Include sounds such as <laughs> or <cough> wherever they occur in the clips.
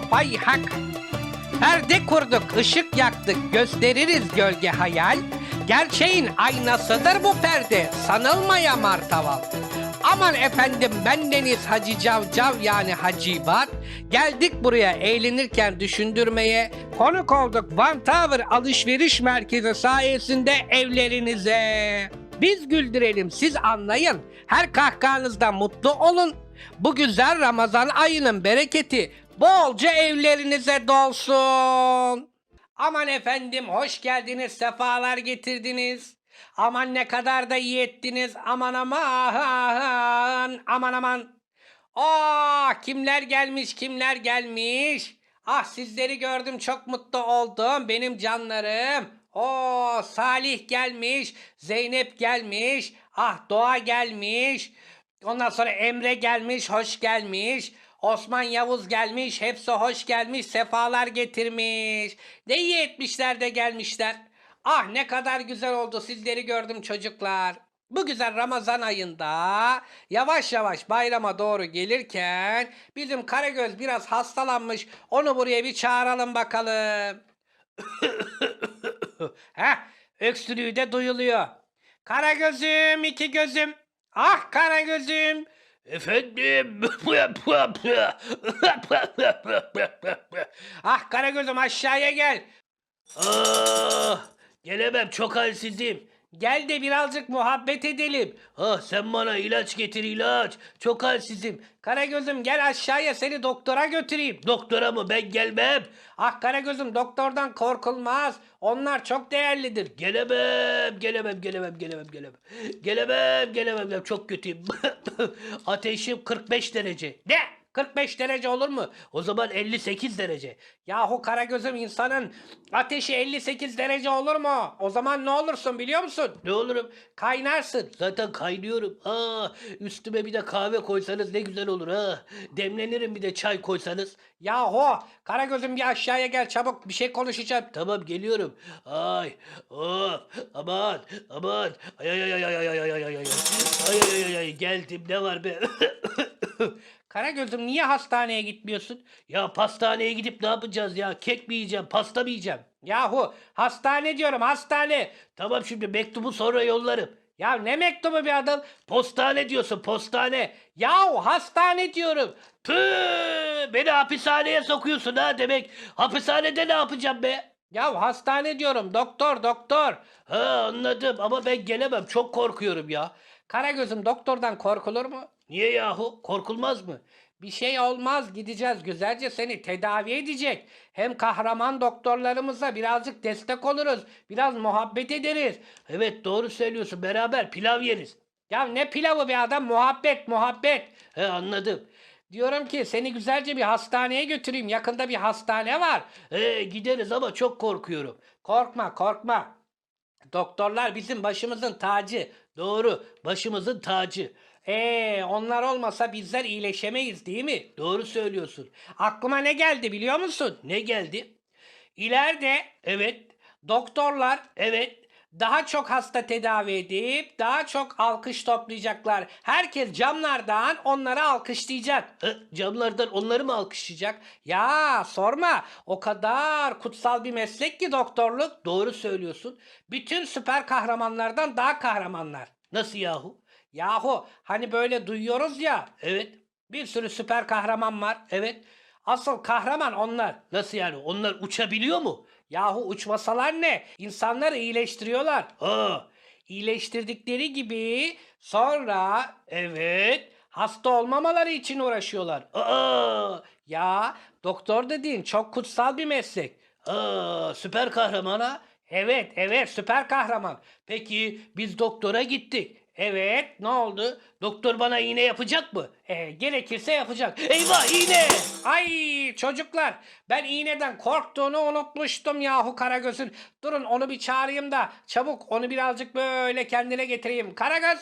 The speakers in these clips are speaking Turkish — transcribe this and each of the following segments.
pay hak. Perde kurduk, ışık yaktık, gösteririz gölge hayal. Gerçeğin aynasıdır bu perde, sanılmaya martaval. Aman efendim ben Deniz Hacı Cavcav yani Hacivat. Geldik buraya eğlenirken düşündürmeye. Konuk olduk Van Tower alışveriş merkezi sayesinde evlerinize. Biz güldürelim siz anlayın. Her kahkahanızda mutlu olun. Bu güzel Ramazan ayının bereketi bolca evlerinize dolsun. Aman efendim hoş geldiniz, sefalar getirdiniz. Aman ne kadar da iyi ettiniz. Aman aman, aman aman. Aa kimler gelmiş, kimler gelmiş. Ah sizleri gördüm çok mutlu oldum benim canlarım. O Salih gelmiş, Zeynep gelmiş, ah Doğa gelmiş. Ondan sonra Emre gelmiş, hoş gelmiş. Osman Yavuz gelmiş, hepsi hoş gelmiş, sefalar getirmiş. Ne iyi etmişler de gelmişler. Ah ne kadar güzel oldu sizleri gördüm çocuklar. Bu güzel Ramazan ayında yavaş yavaş bayrama doğru gelirken bizim Karagöz biraz hastalanmış. Onu buraya bir çağıralım bakalım. <coughs> Heh, öksürüğü de duyuluyor. Karagözüm, iki gözüm. Ah Karagözüm. Efendim. <laughs> ah Karagözüm aşağıya gel. Ah, gelemem çok halsizim. Gel de birazcık muhabbet edelim. Ah sen bana ilaç getir ilaç. Çok halsizim. Karagözüm gel aşağıya seni doktora götüreyim. Doktora mı ben gelmem. Ah Karagözüm doktordan korkulmaz. Onlar çok değerlidir. Gelemem, gelemem, gelemem, gelemem, gelemem. Gelemem, gelemem, gelemem. Çok kötüyüm. <laughs> Ateşim 45 derece. Ne? 45 derece olur mu? O zaman 58 derece. Yahu Karagöz'üm insanın ateşi 58 derece olur mu? O zaman ne olursun biliyor musun? Ne olurum? Kaynarsın. Zaten kaynıyorum. Aa, üstüme bir de kahve koysanız ne güzel olur ha. Demlenirim bir de çay koysanız. Yahu Karagöz'üm bir aşağıya gel çabuk bir şey konuşacağım. Tamam geliyorum. Ay, of, aman, aman. Ay ay ay ay ay ay ay ay ay. Ay ay ay ay geldim ne var be? Karagöz'üm niye hastaneye gitmiyorsun? Ya pastaneye gidip ne yapacağız ya? Kek mi yiyeceğim, pasta mı yiyeceğim? Yahu hastane diyorum hastane. Tamam şimdi mektubu sonra yollarım. Ya ne mektubu bir adam? Postane diyorsun postane. Yahu hastane diyorum. Tüh, beni hapishaneye sokuyorsun ha demek. Hapishanede ne yapacağım be? Ya hastane diyorum doktor doktor. Ha anladım ama ben gelemem çok korkuyorum ya. Karagöz'üm doktordan korkulur mu? Niye yahu? Korkulmaz mı? Bir şey olmaz gideceğiz güzelce seni tedavi edecek. Hem kahraman doktorlarımıza birazcık destek oluruz. Biraz muhabbet ederiz. Evet doğru söylüyorsun beraber pilav yeriz. Ya ne pilavı be adam muhabbet muhabbet. He anladım. Diyorum ki seni güzelce bir hastaneye götüreyim. Yakında bir hastane var. He gideriz ama çok korkuyorum. Korkma korkma. Doktorlar bizim başımızın tacı. Doğru, başımızın tacı. Ee, onlar olmasa bizler iyileşemeyiz değil mi? Doğru söylüyorsun. Aklıma ne geldi biliyor musun? Ne geldi? İleride evet doktorlar evet daha çok hasta tedavi edip daha çok alkış toplayacaklar. Herkes camlardan onları alkışlayacak. camlardan onları mı alkışlayacak? Ya sorma. O kadar kutsal bir meslek ki doktorluk. Doğru söylüyorsun. Bütün süper kahramanlardan daha kahramanlar. Nasıl yahu? Yahu hani böyle duyuyoruz ya. Evet. Bir sürü süper kahraman var. Evet. Asıl kahraman onlar. Nasıl yani? Onlar uçabiliyor mu? Yahu uçmasalar ne? İnsanları iyileştiriyorlar. Aa, iyileştirdikleri gibi sonra evet hasta olmamaları için uğraşıyorlar. Aa, ya doktor dediğin çok kutsal bir meslek. Aa, süper kahramana. Evet, evet süper kahraman. Peki biz doktora gittik. Evet, ne oldu? Doktor bana iğne yapacak mı? E, gerekirse yapacak. Eyvah iğne! Ay çocuklar, ben iğneden korktuğunu unutmuştum yahu Karagöz'ün. Durun onu bir çağırayım da çabuk onu birazcık böyle kendine getireyim. Karagöz!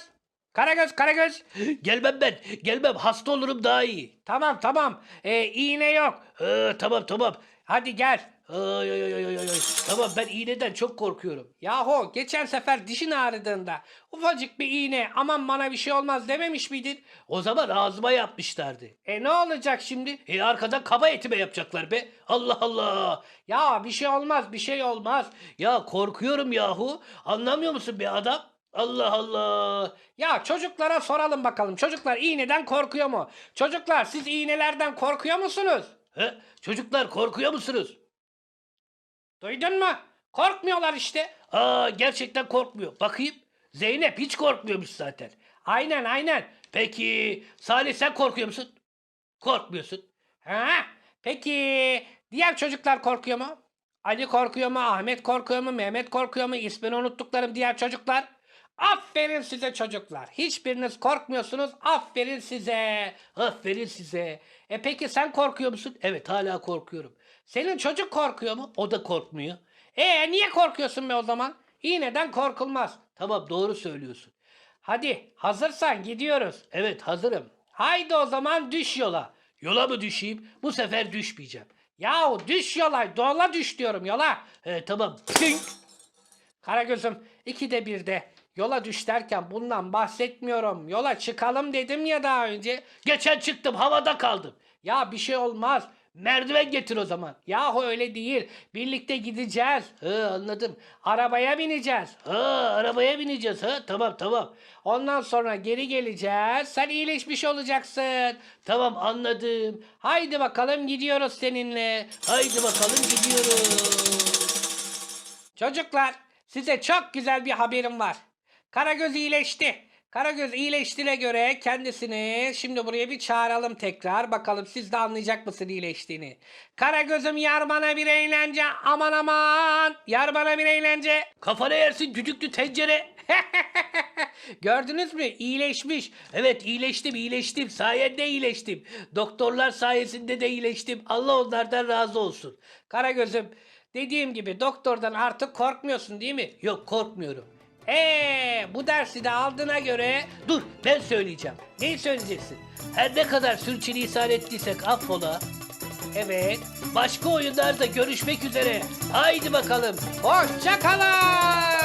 Karagöz, Karagöz. <gasps> Gelmem ben. Gelmem. Hasta olurum daha iyi. Tamam, tamam. Ee, iğne yok. Ee, tamam, tamam. Hadi gel. Ay ay ay ay ay. Tamam ben iğneden çok korkuyorum. Yahu geçen sefer dişin ağrıdığında ufacık bir iğne aman bana bir şey olmaz dememiş miydin? O zaman ağzıma yapmışlardı. E ne olacak şimdi? E arkadan kaba etime yapacaklar be. Allah Allah. Ya bir şey olmaz bir şey olmaz. Ya korkuyorum yahu. Anlamıyor musun be adam? Allah Allah. Ya çocuklara soralım bakalım. Çocuklar iğneden korkuyor mu? Çocuklar siz iğnelerden korkuyor musunuz? He? Çocuklar korkuyor musunuz? Duydun mu? Korkmuyorlar işte. Aa gerçekten korkmuyor. Bakayım. Zeynep hiç korkmuyormuş zaten. Aynen aynen. Peki Salih sen korkuyor musun? Korkmuyorsun. Ha? Peki diğer çocuklar korkuyor mu? Ali korkuyor mu? Ahmet korkuyor mu? Mehmet korkuyor mu? İsmini unuttuklarım diğer çocuklar. Aferin size çocuklar. Hiçbiriniz korkmuyorsunuz. Aferin size. Aferin size. E peki sen korkuyor musun? Evet hala korkuyorum. Senin çocuk korkuyor mu? O da korkmuyor. E niye korkuyorsun be o zaman? İğneden korkulmaz. Tamam doğru söylüyorsun. Hadi hazırsan gidiyoruz. Evet hazırım. Haydi o zaman düş yola. Yola mı düşeyim? Bu sefer düşmeyeceğim. Yahu düş yola. Yola düş diyorum yola. He tamam. Ping! Karagöz'üm ikide bir de yola düş derken bundan bahsetmiyorum. Yola çıkalım dedim ya daha önce. Geçen çıktım havada kaldım. Ya bir şey olmaz. Merdiven getir o zaman. Yahu öyle değil. Birlikte gideceğiz. He anladım. Arabaya bineceğiz. Ha arabaya bineceğiz ha tamam tamam. Ondan sonra geri geleceğiz. Sen iyileşmiş olacaksın. Tamam anladım. Haydi bakalım gidiyoruz seninle. Haydi bakalım gidiyoruz. Çocuklar size çok güzel bir haberim var. Karagöz iyileşti. Karagöz iyileştiğine göre kendisini şimdi buraya bir çağıralım tekrar. Bakalım siz de anlayacak mısın iyileştiğini. Karagöz'üm yar bana bir eğlence. Aman aman. Yar bana bir eğlence. Kafana yersin düdüklü tencere. <laughs> Gördünüz mü? İyileşmiş. Evet iyileştim iyileştim. Sayende iyileştim. Doktorlar sayesinde de iyileştim. Allah onlardan razı olsun. Karagöz'üm dediğim gibi doktordan artık korkmuyorsun değil mi? Yok korkmuyorum. Eee bu dersi de aldığına göre Dur ben söyleyeceğim. neyi söyleyeceksin? Her ne kadar sürçülisan ettiysek affola. Evet. Başka oyunlarda görüşmek üzere. Haydi bakalım. Hoşçakalın.